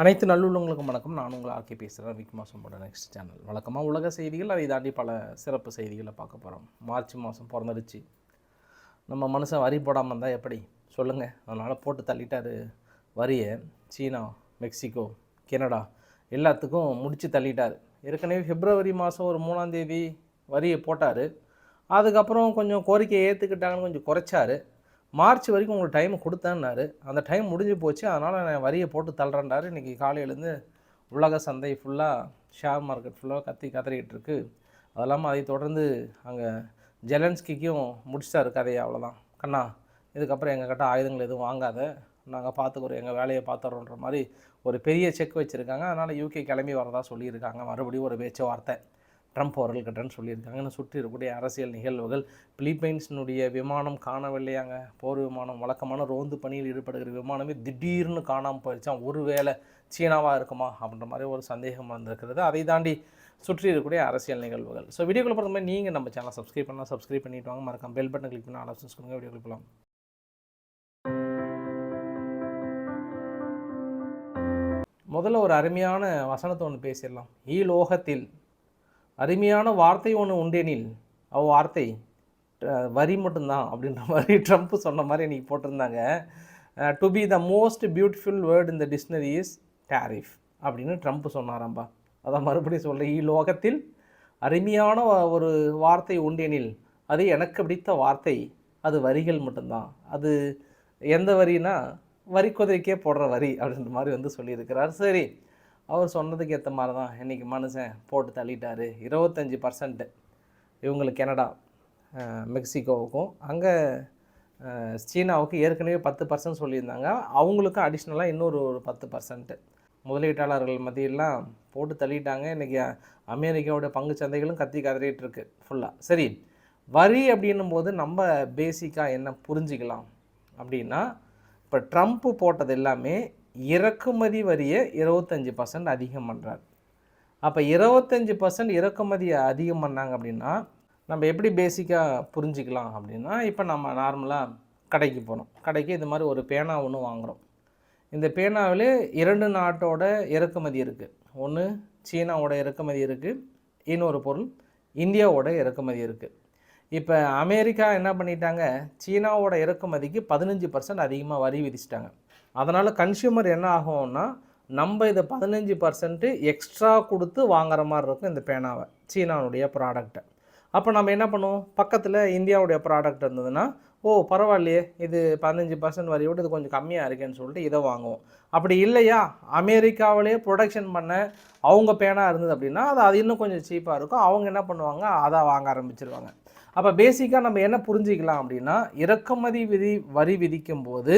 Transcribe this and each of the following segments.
அனைத்து நல்லுள்ளவங்களுக்கும் வணக்கம். நான் உங்களை ஆக்கி பேசுகிறேன் விக் சம்போட நெக்ஸ்ட் சேனல் வழக்கமாக உலக செய்திகள் அதை தாண்டி பல சிறப்பு செய்திகளை பார்க்க போகிறோம் மார்ச் மாதம் பிறந்துடுச்சு. நம்ம மனுஷன் வரி போடாமல் இருந்தால் எப்படி? சொல்லுங்கள் அதனால் போட்டு தள்ளிட்டார் வரியை. சீனா மெக்சிகோ கனடா எல்லாத்துக்கும் முடித்து தள்ளிட்டார். ஏற்கனவே பிப்ரவரி மாதம் ஒரு மூணாந்தேதி வரியை போட்டார். அதுக்கப்புறம் கொஞ்சம் கோரிக்கையை ஏற்றுக்கிட்டாங்கன்னு கொஞ்சம் குறைச்சாரு. மார்ச் வரைக்கும் உங்களுக்கு டைம் கொடுத்தேன்னாரு. அந்த டைம் முடிஞ்சு போச்சு. அதனால் நான் வரியை போட்டு தள்ளுறேன்டாரு. இன்றைக்கி காலையிலேருந்து உலக சந்தை ஃபுல்லாக ஷேர் மார்க்கெட் ஃபுல்லாக கத்தி கதறிக்கிட்டு இருக்கு. அது இல்லாமல் அதை தொடர்ந்து அங்கே ஜெலன்ஸ்கிக்கும் முடிச்சிட்டாரு கதையை அவ்வளோதான் கண்ணா இதுக்கப்புறம் எங்ககிட்ட ஆயுதங்கள் எதுவும் வாங்காத. நாங்கள் பார்த்துக்குறோம் எங்கள் வேலையை பார்த்துறோன்ற மாதிரி ஒரு பெரிய செக் வச்சுருக்காங்க. அதனால் யூகே கிளம்பி வரதா சொல்லியிருக்காங்க. மறுபடியும் ஒரு பேச்சுவார்த்தை. ட்ரம்ப் அவர்கள்கிட்டன்னு சொல்லியிருக்காங்கன்னு சுற்றி இருக்கக்கூடிய அரசியல் நிகழ்வுகள். பிலிப்பைன்ஸினுடைய விமானம் காணவில்லையாங்க போர் விமானம் வழக்கமான ரோந்து பணியில் ஈடுபடுகிற விமானமே திடீர்னு காணாமல் போயிடுச்சான் ஒருவேளை சீனாவாக இருக்குமா? அப்படின்ற மாதிரி ஒரு சந்தேகம் வந்திருக்கிறது. அதை தாண்டி சுற்றி இருக்கக்கூடிய அரசியல் நிகழ்வுகள். ஸோ வீடியோக்குள்ள பொறுத்த மாதிரி நீங்கள் நம்ம சேனல் சப்ஸ்கிரைப் பண்ணால் சப்ஸ்கிரைப் பண்ணிட்டு வாங்க. மறக்காம பெல் பட்டன் கிளிக் பண்ணி ஆலோசனை கொடுங்க. வீடியோ போகலாம் முதல்ல ஒரு அருமையான வசனத்தை ஒன்று பேசிடலாம். ஈலோகத்தில் அருமையான வார்த்தை ஒன்று உண்டேனில். அவ் வார்த்தை வரி மட்டும்தான் அப்படின்ற மாதிரி ட்ரம்ப் சொன்ன மாதிரி இன்றைக்கி போட்டிருந்தாங்க. To be the most beautiful word இந்த டிக்ஷனரி இஸ் டேரிஃப் அப்படின்னு ட்ரம்ப் சொன்னாராம்பா. அதான் மறுபடியும் சொல்கிறேன் லோகத்தில் அருமையான ஒரு வார்த்தை உண்டேனில். அது எனக்கு பிடித்த வார்த்தை. அது வரிகள் மட்டும்தான். அது எந்த வரினா வரி குதிரைக்கே போடுற வரி அப்படின்ற மாதிரி வந்து சொல்லியிருக்கிறார். சரி அவர் சொன்னதுக்கு ஏற்ற மாதிரி தான் இன்றைக்கி மனுஷன் போட்டு தள்ளிட்டார். இருபத்தஞ்சி பர்சன்ட்டு இவங்களுக்கு கனடா மெக்சிகோவுக்கும். அங்கே சீனாவுக்கு ஏற்கனவே பத்து பர்சன்ட் சொல்லியிருந்தாங்க. அவங்களுக்கும் அடிஷ்னலாக இன்னொரு ஒரு பத்து பர்சன்ட்டு முதலீட்டாளர்கள் மத்தியெல்லாம் போட்டு தள்ளிட்டாங்க. இன்றைக்கி அமெரிக்காவோட பங்கு சந்தைகளும் கத்தி கதறிட்டு இருக்கு ஃபுல்லாக சரி வரி அப்படின்னும் போது நம்ம பேசிக்காக என்ன புரிஞ்சுக்கலாம் அப்படின்னா இப்போ ட்ரம்ப்பு போட்டது எல்லாமே இறக்குமதி வரியை இருபத்தஞ்சி பர்சன்ட் அதிகம் பண்ணுறார் அப்போ இருபத்தஞ்சி பர்சன்ட் இறக்குமதியை அதிகம் பண்ணாங்க அப்படின்னா நம்ம எப்படி பேசிக்காக புரிஞ்சிக்கலாம் அப்படின்னா இப்போ நம்ம நார்மலாக கடைக்கு போகிறோம் கடைக்கு இது மாதிரி ஒரு பேனா ஒன்று வாங்குகிறோம் இந்த பேனாவில் இரண்டு நாட்டோட இறக்குமதி இருக்குது ஒன்று சீனாவோட இறக்குமதி இருக்குது இன்னொரு பொருள் இந்தியாவோட இறக்குமதி இருக்குது இப்போ அமெரிக்கா என்ன பண்ணிட்டாங்க? சீனாவோட இறக்குமதிக்கு பதினஞ்சு பர்சன்ட் அதிகமாக வரி விதிச்சிட்டாங்க. அதனால் கன்சியூமர் என்ன ஆகும்னா நம்ம இதை பதினஞ்சு பர்சன்ட்டு எக்ஸ்ட்ரா கொடுத்து வாங்குற மாதிரி இருக்கும் இந்த பேனாவை சீனாவுடைய ப்ராடக்ட்டை அப்போ நம்ம என்ன பண்ணுவோம்? பக்கத்தில் இந்தியாவுடைய ப்ராடக்ட் இருந்ததுன்னா ஓ பரவாயில்லையே இது பதினஞ்சு பர்சன்ட் வரியோடு இது கொஞ்சம் கம்மியாக இருக்கேன்னு சொல்லிட்டு இதை வாங்குவோம். அப்படி இல்லையா? அமெரிக்காவிலேயே ப்ரொடக்ஷன் பண்ண அவங்க பேனா இருந்தது அப்படின்னா அது அது இன்னும் கொஞ்சம் சீப்பாக இருக்கும். அவங்க என்ன பண்ணுவாங்க? அதை வாங்க ஆரம்பிச்சிருவாங்க. அப்போ பேசிக்காக நம்ம என்ன புரிஞ்சிக்கலாம் அப்படின்னா இறக்குமதி விதி வரி விதிக்கும் போது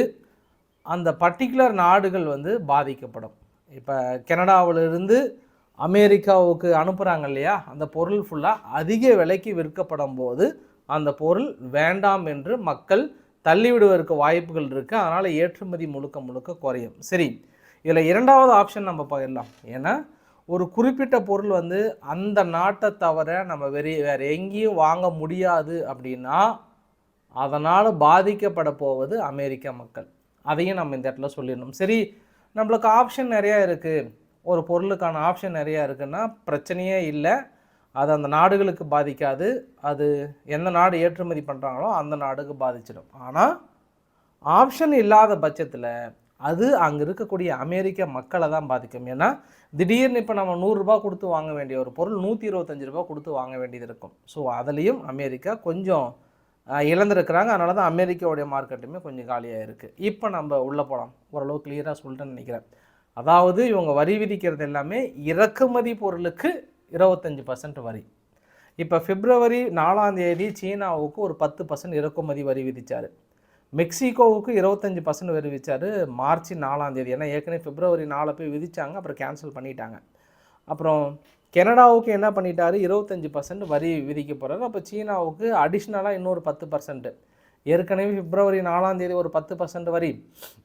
அந்த பர்டிகுலர் நாடுகள் வந்து பாதிக்கப்படும். இப்போ கனடாவிலிருந்து அமெரிக்காவுக்கு அனுப்புகிறாங்க இல்லையா? அந்த பொருள் ஃபுல்லாக அதிக விலைக்கு விற்கப்படும் போது அந்த பொருள் வேண்டாம் என்று மக்கள் தள்ளிவிடுவதற்கு வாய்ப்புகள் இருக்குது அதனால் ஏற்றுமதி முழுக்க முழுக்க குறையும். சரி இதில் இரண்டாவது ஆப்ஷன் நம்ம பகிரலாம் ஏன்னா ஒரு குறிப்பிட்ட பொருள் வந்து அந்த நாட்டை தவிர நம்ம வெறி வேறு எங்கேயும் வாங்க முடியாது அப்படின்னா அதனால் பாதிக்கப்பட போவது அமெரிக்க மக்கள். அதையும் நம்ம இந்த இடத்துல சொல்லிடணும். சரி நம்மளுக்கு ஆப்ஷன் நிறையா இருக்குது ஒரு பொருளுக்கான ஆப்ஷன் நிறையா இருக்குன்னா பிரச்சனையே இல்லை. அது அந்த நாடுகளுக்கு பாதிக்காது. அது எந்த நாடு ஏற்றுமதி பண்ணுறாங்களோ அந்த நாடுக்கு பாதிச்சிடும். ஆனால் ஆப்ஷன் இல்லாத பட்சத்தில் அது அங்கே இருக்கக்கூடிய அமெரிக்க மக்களை தான் பாதிக்கும். ஏன்னா திடீர்னு இப்போ நம்ம நூறுரூபா கொடுத்து வாங்க வேண்டிய ஒரு பொருள் நூற்றி இருபத்தஞ்சி ரூபா கொடுத்து வாங்க வேண்டியது இருக்கும். ஸோ அதுலேயும் அமெரிக்கா கொஞ்சம் இழந்திருக்கிறாங்க. அதனால தான் அமெரிக்காவுடைய மார்க்கெட்டுமே கொஞ்சம் காலியாக இருக்குது இப்போ நம்ம உள்ளே போகலாம் ஓரளவு கிளியராக சொல்லிட்டேன்னு நினைக்கிறேன். அதாவது இவங்க வரி விதிக்கிறது எல்லாமே இறக்குமதி பொருளுக்கு இருபத்தஞ்சி பர்சன்ட் வரி. இப்போ பிப்ரவரி நாலாம் தேதி சீனாவுக்கு ஒரு பத்து பர்சன்ட் இறக்குமதி வரி விதிச்சார். மெக்சிகோவுக்கு இருபத்தஞ்சி பர்சன்ட் வரி விதிச்சார். மார்ச் நாலாம் தேதி. ஏன்னா ஏற்கனவே பிப்ரவரி நாலு போய் விதித்தாங்க அப்புறம் கேன்சல் பண்ணிட்டாங்க. அப்புறம் கனடாவுக்கு என்ன பண்ணிட்டாரு? இருபத்தஞ்சி பர்சன்ட் வரி விதிக்க போகிறாரு அப்போ சீனாவுக்கு அடிஷ்னலாக இன்னொரு பத்து பர்சன்ட் ஏற்கனவே பிப்ரவரி நாலாம் தேதி ஒரு பத்து பர்சன்ட் வரி.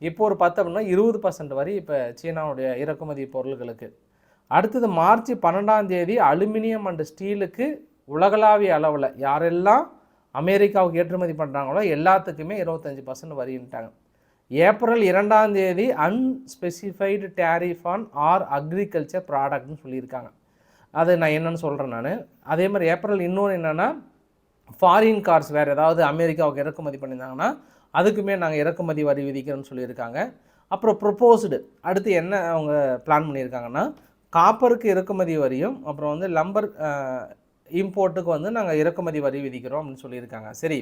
இப்போ ஒரு பத்து அப்படின்னா இருபது பர்சன்ட் வரி இப்போ சீனாவுடைய இறக்குமதி பொருள்களுக்கு. அடுத்தது மார்ச் பன்னெண்டாம் தேதி அலுமினியம் அண்டு ஸ்டீலுக்கு உலகளாவிய அளவில் யாரெல்லாம் அமெரிக்காவுக்கு ஏற்றுமதி பண்ணுறாங்களோ எல்லாத்துக்குமே இருபத்தஞ்சி பர்சன்ட் வரின்ட்டாங்க. ஏப்ரல் இரண்டாம் தேதி unspecified tariff on or agriculture ப்ராடக்ட்னு சொல்லியிருக்காங்க. அது நான் என்னன்னு சொல்கிறேன் நான். அதே மாதிரி ஏப்ரல் இன்னொன்று என்னென்னா ஃபாரின் கார்ஸ் வேறு ஏதாவது அமெரிக்காவுக்கு இறக்குமதி பண்ணியிருந்தாங்கன்னா அதுக்குமே நாங்கள் இறக்குமதி வரி விதிக்கிறோம்னு சொல்லியிருக்காங்க. அப்புறம் ப்ரொப்போஸ்டு அடுத்து என்ன அவங்க பிளான் பண்ணியிருக்காங்கன்னா காப்பருக்கு இறக்குமதி வரியும் அப்புறம் வந்து லம்பர் இம்போர்ட்டுக்கு வந்து நாங்கள் இறக்குமதி வரி விதிக்கிறோம் அப்படின்னு சொல்லியிருக்காங்க. சரி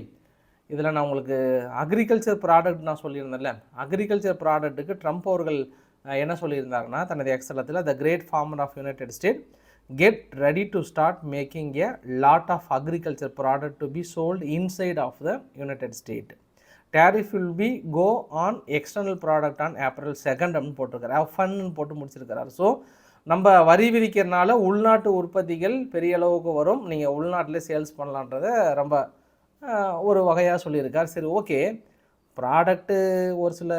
இதில் நான் உங்களுக்கு அக்ரிகல்ச்சர் ப்ராடக்ட் நான் சொல்லியிருந்தேன்ல அக்ரிகல்ச்சர் ப்ராடக்ட்டுக்கு ட்ரம்ப் அவர்கள் என்ன சொல்லியிருந்தாங்கன்னா தனது எக்ஸலத்தில் the great farmer of United State get ready to start making a lot of agriculture product to be sold inside of the United State tariff will be go on external product on April second அப்படின்னு போட்டிருக்காரு. Fun போட்டு முடிச்சிருக்கிறார். So நம்ம வரி விதிக்கிறனால உள்நாட்டு உற்பத்திகள் பெரிய அளவுக்கு வரும். நீங்கள் உள்நாட்டிலே சேல்ஸ் பண்ணலான்றத ரொம்ப ஒரு வகையாக சொல்லியிருக்கார். சரி ஓகே ப்ராடக்ட்டு ஒரு சில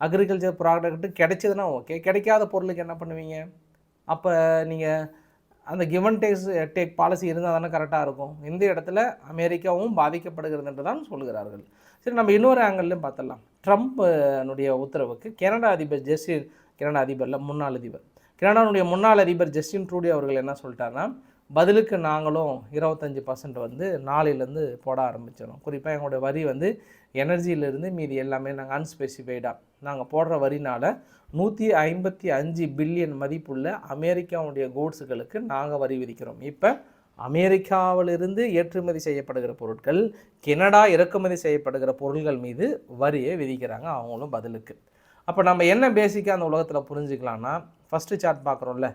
அக்ரிகல்ச்சர் ப்ராடக்ட்டு கிடைச்சதுன்னா ஓகே கிடைக்காத பொருளுக்கு என்ன பண்ணுவீங்க? அப்போ நீங்கள் அந்த கிவன் டேக்ஸ் டேக் பாலிசி இருந்தால் தானே கரெக்டாக இருக்கும். இந்த இடத்துல அமெரிக்காவும் பாதிக்கப்படுகிறது என்று தான் சொல்கிறார்கள். சரி நம்ம இன்னொரு ஆங்கிள்லையும் பார்த்துடலாம். ட்ரம்ப்னுடைய உத்தரவுக்கு கனடா அதிபர் ஜஸ்டின் கனடா அதிபரில் முன்னாள் அதிபர். கனடாவுடைய முன்னாள் அதிபர் ஜஸ்டின் ட்ரூடி அவர்கள் என்ன சொல்லிட்டாருன்னா பதிலுக்கு நாங்களும் இருபத்தஞ்சி பர்சன்ட் வந்து நாளையிலேருந்து போட ஆரம்பிச்சிடும் குறிப்பாக எங்களுடைய வரி வந்து எனர்ஜியிலேருந்து மீதி எல்லாமே நாங்கள் அன்ஸ்பெசிஃபைடாக நாங்கள் போடுற வரினால் நூற்றி ஐம்பத்தி அஞ்சு பில்லியன் மதிப்புள்ள அமெரிக்காவுடைய கூட்ஸுகளுக்கு நாங்கள் வரி விதிக்கிறோம். இப்போ அமெரிக்காவிலிருந்து ஏற்றுமதி செய்யப்படுகிற பொருட்கள் கனடா இறக்குமதி செய்யப்படுகிற பொருட்கள் மீது வரியை விதிக்கிறாங்க. அவங்களும் பதிலுக்கு. அப்போ நம்ம என்ன பேசிக்காக அந்த உலகத்தில் புரிஞ்சுக்கலாம்னா ஃபஸ்ட்டு சார்ட் பார்க்குறோம்ல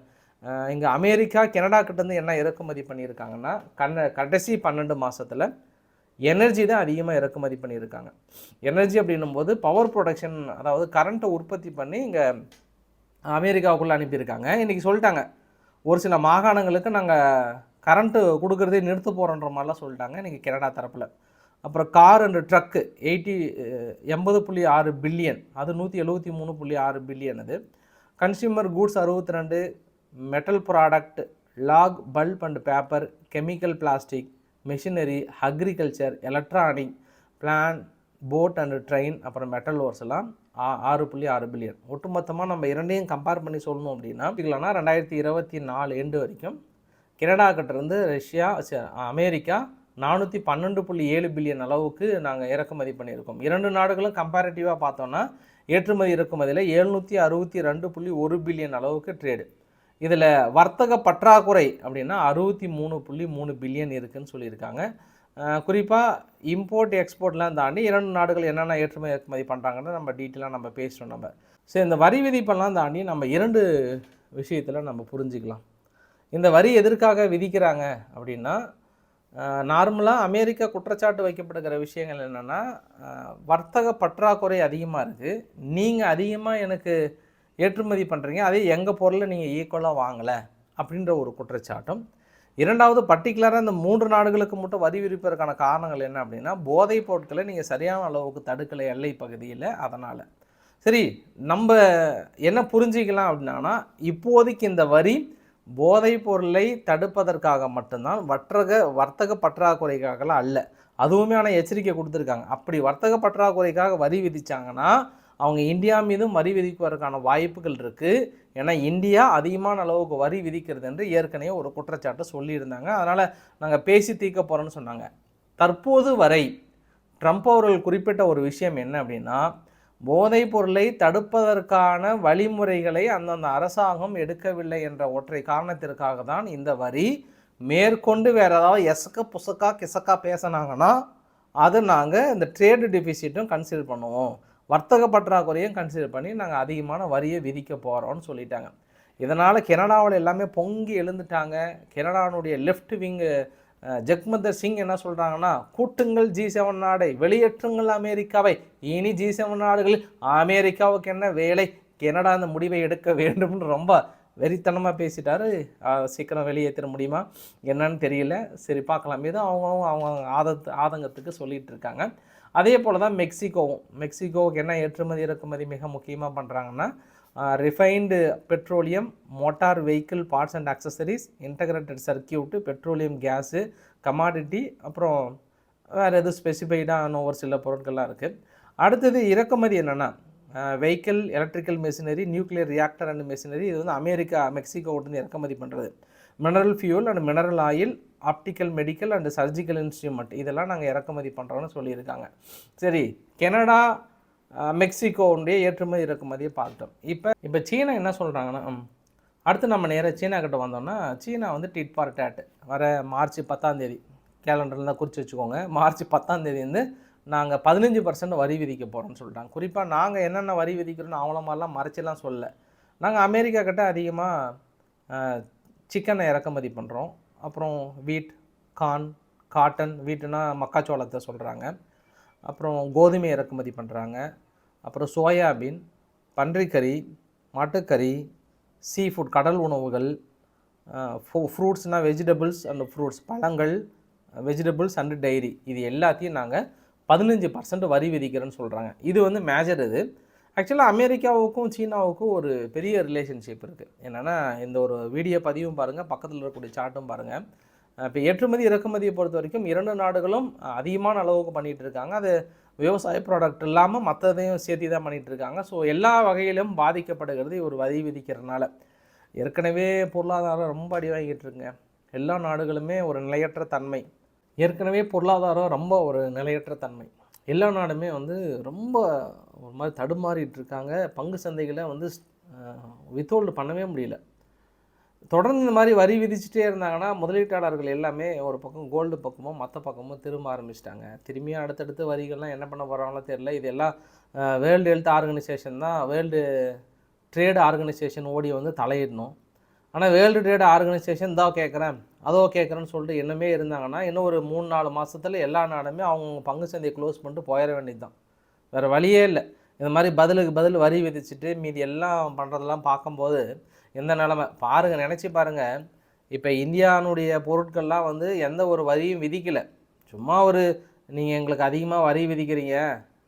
இங்கே அமெரிக்கா கனடா கிட்டேருந்து என்ன இறக்குமதி பண்ணியிருக்காங்கன்னா கண்ண கடைசி பன்னெண்டு மாதத்தில் எனர்ஜி தான் அதிகமாக இறக்குமதி பண்ணியிருக்காங்க. எனர்ஜி அப்படின்னும் போது பவர் ப்ரொடக்ஷன் அதாவது கரண்ட்டை உற்பத்தி பண்ணி இங்கே அமெரிக்காவுக்குள்ளே அனுப்பியிருக்காங்க. இன்றைக்கி சொல்லிட்டாங்க. ஒரு சில மாகாணங்களுக்கு நாங்கள் கரண்ட்டு கொடுக்குறதே நிறுத்த போகிறோன்ற மாதிரிலாம் சொல்லிட்டாங்க இன்றைக்கி கனடா தரப்பில். அப்புறம் கார் அண்டு ட்ரக்கு எயிட்டி எண்பது புள்ளி ஆறு பில்லியன் அது நூற்றி எழுபத்தி மூணு புள்ளி ஆறு பில்லியன் அது. கன்சியூமர் கூட்ஸ் அறுபத்தி ரெண்டு metal product log pulp and paper chemical plastic machinery agriculture electronic plane boat and train அப்புறம் மெட்டல் ஓர்ஸ் எல்லாம் ஆறு புள்ளி ஆறு பில்லியன் ஒட்டுமொத்தமாக நம்ம இரண்டையும் கம்பேர் பண்ணி சொல்லணும் அப்படின்னா பார்த்திங்கன்னா ரெண்டாயிரத்தி இருபத்தி நாலு எண்டு வரைக்கும் கனடாக்கிட்டேருந்து ரஷ்யா அமெரிக்கா நானூற்றி பன்னெண்டு புள்ளி ஏழு பில்லியன் அளவுக்கு நாங்கள் இறக்குமதி பண்ணியிருக்கோம். இரண்டு நாடுகளும் கம்பேரிட்டிவாக பார்த்தோன்னா ஏற்றுமதி இறக்குமதியில் எழுநூற்றி அறுபத்தி ரெண்டு புள்ளி ஒரு பில்லியன் அளவுக்கு ட்ரேடு இதில் வர்த்தக பற்றாக்குறை அப்படின்னா அறுபத்தி மூணு புள்ளி மூணு பில்லியன் இருக்குதுன்னு சொல்லியிருக்காங்க. குறிப்பாக இம்போர்ட் எக்ஸ்போர்ட்லாம் தாண்டி இரண்டு நாடுகள் என்னென்ன ஏற்றுமதி இறக்குமதி பண்ணுறாங்கன்னு நம்ம டீட்டெயிலாக நம்ம பேசுகிறோம் நம்ம. சரி இந்த வரி விதிப்பெல்லாம் தாண்டி நம்ம இரண்டு விஷயத்தில் நம்ம புரிஞ்சிக்கலாம். இந்த வரி எதற்காக விதிக்கிறாங்க அப்படின்னா நார்மலாக அமெரிக்கா குற்றச்சாட்டு வைக்கப்படுகிற விஷயங்கள் என்னென்னா வர்த்தக பற்றாக்குறை அதிகமாக இருக்குது நீங்கள் அதிகமாக எனக்கு ஏற்றுமதி பண்ணுறீங்க அதே எங்கள் பொருளை நீங்கள் ஈக்குவலாக வாங்கலை அப்படின்ற ஒரு குற்றச்சாட்டும். இரண்டாவது பர்டிகுலராக இந்த மூன்று நாடுகளுக்கு மட்டும் வரி விதிப்பதற்கான காரணங்கள் என்ன அப்படின்னா போதைப் பொருட்களை நீங்கள் சரியான அளவுக்கு தடுக்கலை எல்லை பகுதியில் அதனால். சரி நம்ம என்ன புரிஞ்சிக்கலாம் அப்படின்னா இப்போதைக்கு இந்த வரி போதைப் பொருளை தடுப்பதற்காக மட்டும்தான் வர்த்தக வர்த்தக பற்றாக்குறைக்காகலாம் அல்ல. அதுவுமே ஆனால் எச்சரிக்கை கொடுத்துருக்காங்க. அப்படி வர்த்தக பற்றாக்குறைக்காக வரி விதித்தாங்கன்னா அவங்க இந்தியா மீதும் வரி விதிப்பதற்கான வாய்ப்புகள் இருக்குது ஏன்னா இந்தியா அதிகமான அளவுக்கு வரி விதிக்கிறது என்று ஏற்கனவே ஒரு குற்றச்சாட்டு சொல்லியிருந்தாங்க. அதனால் நாங்கள் பேசி தீர்க்க போகிறோன்னு சொன்னாங்க. தற்போது வரை ட்ரம்ப் அவர்கள் குறிப்பிட்ட ஒரு விஷயம் என்ன அப்படின்னா போதைப் பொருளை தடுப்பதற்கான வழிமுறைகளை அந்தந்த அரசாங்கம் எடுக்கவில்லை என்ற ஒற்றை காரணத்திற்காக தான் இந்த வரி மேற்கொண்டு வேற ஏதாவது எசக்க புசக்கா கிசக்கா பேசினாங்கன்னா அது நாங்கள் இந்த ட்ரேடு டெபிசிட்டும் கன்சிடர் பண்ணுவோம். வர்த்தக பற்றாக்குறையும் கன்சிடர் பண்ணி நாங்கள் அதிகமான வரியை விதிக்க போகிறோம்னு சொல்லிட்டாங்க. இதனால் கனடாவில் எல்லாமே பொங்கி எழுந்துட்டாங்க. கனடானுடைய லெஃப்ட் விங்கு ஜக்மந்தர் சிங் என்ன சொல்கிறாங்கன்னா கூட்டுங்கள் ஜி செவன் நாடை வெளியேற்றுங்கள் அமெரிக்காவை. இனி ஜி செவன் நாடுகளில் அமெரிக்காவுக்கு என்ன வேலை? கனடா அந்த முடிவை எடுக்க வேண்டும்னு ரொம்ப வெறித்தனமாக பேசிட்டாரு. சீக்கிரம் வெளியேற்ற முடியுமா? என்னன்னு தெரியல. சரி பார்க்கலாம். இது அவங்க அவங்க ஆதத்து ஆதங்கத்துக்கு சொல்லிகிட்டு இருக்காங்க. அதே போல் தான் மெக்சிகோவும். மெக்சிகோவுக்கு என்ன ஏற்றுமதி இறக்குமதி மிக முக்கியமாக பண்ணுறாங்கன்னா refined petroleum motor vehicle parts and accessories integrated circuit petroleum gas commodity அப்புறம் வேறு எதுவும் ஸ்பெசிஃபைடான ஒரு சில பொருட்கள்லாம் இருக்குது அடுத்தது இறக்குமதி என்னென்னா vehicle electrical machinery nuclear reactor and machinery இது வந்து அமெரிக்கா மெக்சிகோவிட்டு இறக்குமதி பண்ணுறது mineral fuel and mineral oil optical medical and surgical instrument இதெல்லாம் நாங்கள் இறக்குமதி பண்ணுறோன்னு சொல்லியிருக்காங்க. சரி கனடா மெக்சிகோனுடைய ஏற்றுமதி இறக்குமதியை பார்த்தோம். இப்போ இப்போ சீனா என்ன சொல்கிறாங்கன்னா அடுத்து நம்ம நேராக சீனா கிட்ட வந்தோம்னா சீனா வந்து டிட் ஃபார் டேட் வர மார்ச் பத்தாந்தேதி கேலண்டரில் தான் குறித்து வச்சுக்கோங்க. மார்ச் பத்தாம்தேதி வந்து நாங்கள் பதினஞ்சு பர்சன்ட் வரி விதிக்க போகிறோம்னு சொல்லிட்டாங்க. குறிப்பாக நாங்கள் என்னென்ன வரி விதிக்கிறோன்னு அவங்கள மாதிரிலாம் மறைச்சிலாம் சொல்லலை. நாங்கள் அமெரிக்கா கிட்ட அதிகமாக சிக்கனை இறக்குமதி பண்ணுறோம் அப்புறம் வீட் கார்ன் காட்டன் வீட்டுனா மக்காச்சோளத்தை சொல்கிறாங்க அப்புறம் கோதுமை இறக்குமதி பண்ணுறாங்க அப்புறம் சோயாபீன் பன்றிக்கறி மாட்டுக்கறி சீ ஃபுட் கடல் உணவுகள் ஃப்ரூட்ஸ்னால் வெஜிடபிள்ஸ் அண்ட் ஃப்ரூட்ஸ் பழங்கள் வெஜிடபிள்ஸ் அண்டு டைரி இது எல்லாத்தையும் நாங்கள் பதினஞ்சு பர்சன்ட் வரி விதிக்கிறேன்னு சொல்கிறாங்க இது வந்து மேஜர் இது. ஆக்சுவலாக அமெரிக்காவுக்கும் சீனாவுக்கும் ஒரு பெரிய ரிலேஷன்ஷிப் இருக்குது என்னென்னா இந்த ஒரு வீடியோ பதிவும் பாருங்கள் பக்கத்தில் இருக்கக்கூடிய சார்ட்டும் பாருங்கள் இப்போ ஏற்றுமதி இறக்குமதியை பொறுத்த வரைக்கும் இரண்டு நாடுகளும் அதிகமான அளவுக்கு பண்ணிகிட்டு இருக்காங்க. அது விவசாய ப்ராடக்ட் இல்லாமல் மற்றதையும் சேர்த்து தான் பண்ணிகிட்டு இருக்காங்க. ஸோ எல்லா வகையிலும் பாதிக்கப்படுகிறது ஒரு வரி விதிக்கிறதுனால. ஏற்கனவே பொருளாதாரம் ரொம்ப அடி வாங்கிட்டு இருக்குங்க. எல்லா நாடுகளுமே ஒரு நிலையற்ற தன்மை. ஏற்கனவே பொருளாதாரம் ரொம்ப ஒரு நிலையற்ற தன்மை. எல்லா நாடுமே வந்து ரொம்ப ஒரு மாதிரி தடுமாறிட்டு இருக்காங்க பங்கு சந்தைகளை வந்து வித்தோல்டு பண்ணவே முடியல. தொடர்ந்து இந்த மாதிரி வரி விதிச்சுட்டே இருந்தாங்கன்னா முதலீட்டாளர்கள் எல்லாமே ஒரு பக்கம் கோல்டு பக்கமும் மற்ற பக்கமும் திரும்ப ஆரம்பிச்சிட்டாங்க. திரும்பியும் அடுத்தடுத்து வரிகள்லாம் என்ன பண்ண போகிறாங்களோ தெரியல. இதெல்லாம் வேர்ல்டு ஹெல்த் ஆர்கனைசேஷன் தான் வேர்ல்டு ட்ரேட் ஆர்கனைசேஷன் ஓடி வந்து தலையிடணும். ஆனால் வேர்ல்டு ட்ரேட் ஆர்கனைசேஷன் தான் கேட்குறேன் அதோ கேட்குறேன்னு சொல்லிட்டு என்னமே இருந்தாங்கன்னா இன்னும் ஒரு மூணு நாலு மாதத்தில் எல்லா நாடுமே அவங்க பங்கு சந்தையை க்ளோஸ் பண்ணிட்டு போயிட வேண்டியது தான் வேறு வழியே இல்லை. இந்த மாதிரி பதிலுக்கு பதில் வரி விதிச்சுட்டு மீதி எல்லாம் பண்ணுறதெல்லாம் பார்க்கும்போது எந்த நிலமை? பாருங்கள் நினச்சி பாருங்கள் இப்போ இந்தியானுடைய பொருட்கள்லாம் வந்து எந்த ஒரு வரியும் விதிக்கலை. சும்மா ஒரு நீங்கள் எங்களுக்கு அதிகமாக வரி விதிக்கிறீங்க.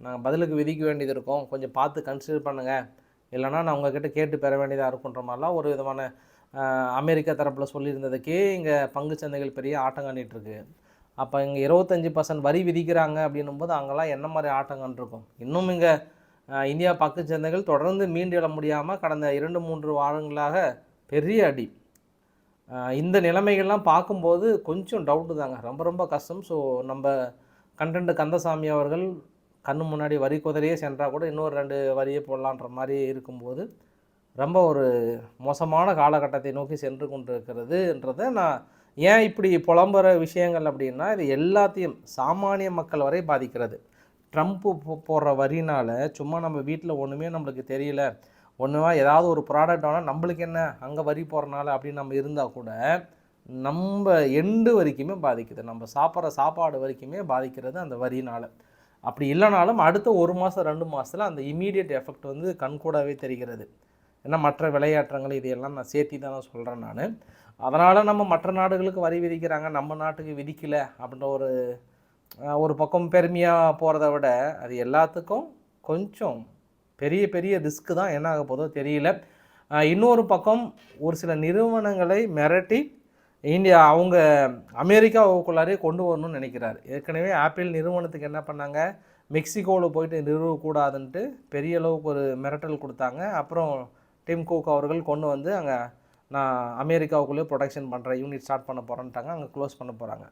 நாங்கள் பதிலுக்கு விதிக்க வேண்டியது இருக்கும். கொஞ்சம் பார்த்து கன்சிடர் பண்ணுங்கள் இல்லைனா நான் உங்ககிட்ட கேட்டு பெற வேண்டியதாக இருக்குன்ற மாதிரிலாம் ஒரு விதமான அமெரிக்கா தரப்பில் சொல்லியிருந்ததுக்கே இங்கே பங்கு சந்தைகள் பெரிய ஆட்டங்காண்டிகிட்ருக்கு அப்போ இங்கே இருபத்தஞ்சி பர்சன்ட் வரி விதிக்கிறாங்க அப்படின்னும் போது அங்கெல்லாம் என்ன மாதிரி ஆட்டம் இருக்கும் இன்னும் இங்கே இந்தியா பங்கு சந்தைகள் தொடர்ந்து மீண்டு முடியாமல் கடந்த இரண்டு மூன்று வாரங்களாக பெரிய அடி. இந்த நிலைமைகள்லாம் பார்க்கும்போது கொஞ்சம் டவுட்டு தாங்க. ரொம்ப ரொம்ப கஷ்டம். ஸோ நம்ம கண்டென்ட் கந்தசாமி அவர்கள் கண்ணு முன்னாடி வரி குதிரையே சென்றால் கூட இன்னொரு ரெண்டு வரியை போடலான்ற மாதிரி இருக்கும்போது ரொம்ப ஒரு மோசமான காலகட்டத்தை நோக்கி சென்று கொண்டிருக்கிறதுன்றதை நான் ஏன் இப்படி புலம்புற விஷயங்கள் அப்படின்னா இது எல்லாத்தையும் சாமானிய மக்கள் வரை பாதிக்கிறது. ட்ரம்ப்பு போடுற வரினால் சும்மா நம்ம வீட்டில் ஒன்றுமே நம்மளுக்கு தெரியல. ஒன்றுவா ஏதாவது ஒரு ப்ராடக்ட் ஆனால் நம்மளுக்கு என்ன? அங்கே வரி போடுறனால அப்படின்னு நம்ம இருந்தால் கூட நம்ம எண்டு வரைக்குமே பாதிக்குது. நம்ம சாப்பிட்ற சாப்பாடு வரைக்குமே பாதிக்கிறது அந்த வரினால். அப்படி இல்லைனாலும் அடுத்த ஒரு மாதம் ரெண்டு மாதத்தில் அந்த இமீடியட் எஃபெக்ட் வந்து கண்கூடாவே தெரிகிறது. ஏன்னா மற்ற விளையாட்டுங்கள் இதையெல்லாம் நான் சேர்த்தி தான் சொல்கிறேன் நான். அதனால் நம்ம மற்ற நாடுகளுக்கு வரி விதிக்கிறாங்க நம்ம நாட்டுக்கு விதிக்கலை அப்படின்ற ஒரு ஒரு பக்கம் பெருமையாக போகிறத விட அது எல்லாத்துக்கும் கொஞ்சம் பெரிய பெரிய ரிஸ்க்கு தான் என்ன ஆக போதோ தெரியல. இன்னொரு பக்கம் ஒரு சில நிறுவனங்களை மிரட்டி இந்தியா அவங்க அமெரிக்காவுக்குள்ளாரே கொண்டு வரணும்னு நினைக்கிறார். ஏற்கனவே ஆப்பிள் நிறுவனத்துக்கு என்ன பண்ணாங்க? மெக்சிகோவில் போயிட்டு நிறுவக்கூடாதுன்ட்டு பெரிய அளவுக்கு ஒரு மிரட்டல் கொடுத்தாங்க. அப்புறம் டிம் குக் அவர்கள் கொண்டு வந்து அங்கே நான் அமெரிக்காவுக்குள்ளே ப்ரொடக்ஷன் பண்ணுற யூனிட் ஸ்டார்ட் பண்ண போகிறேன்ட்டாங்க அங்கே க்ளோஸ் பண்ண போகிறாங்க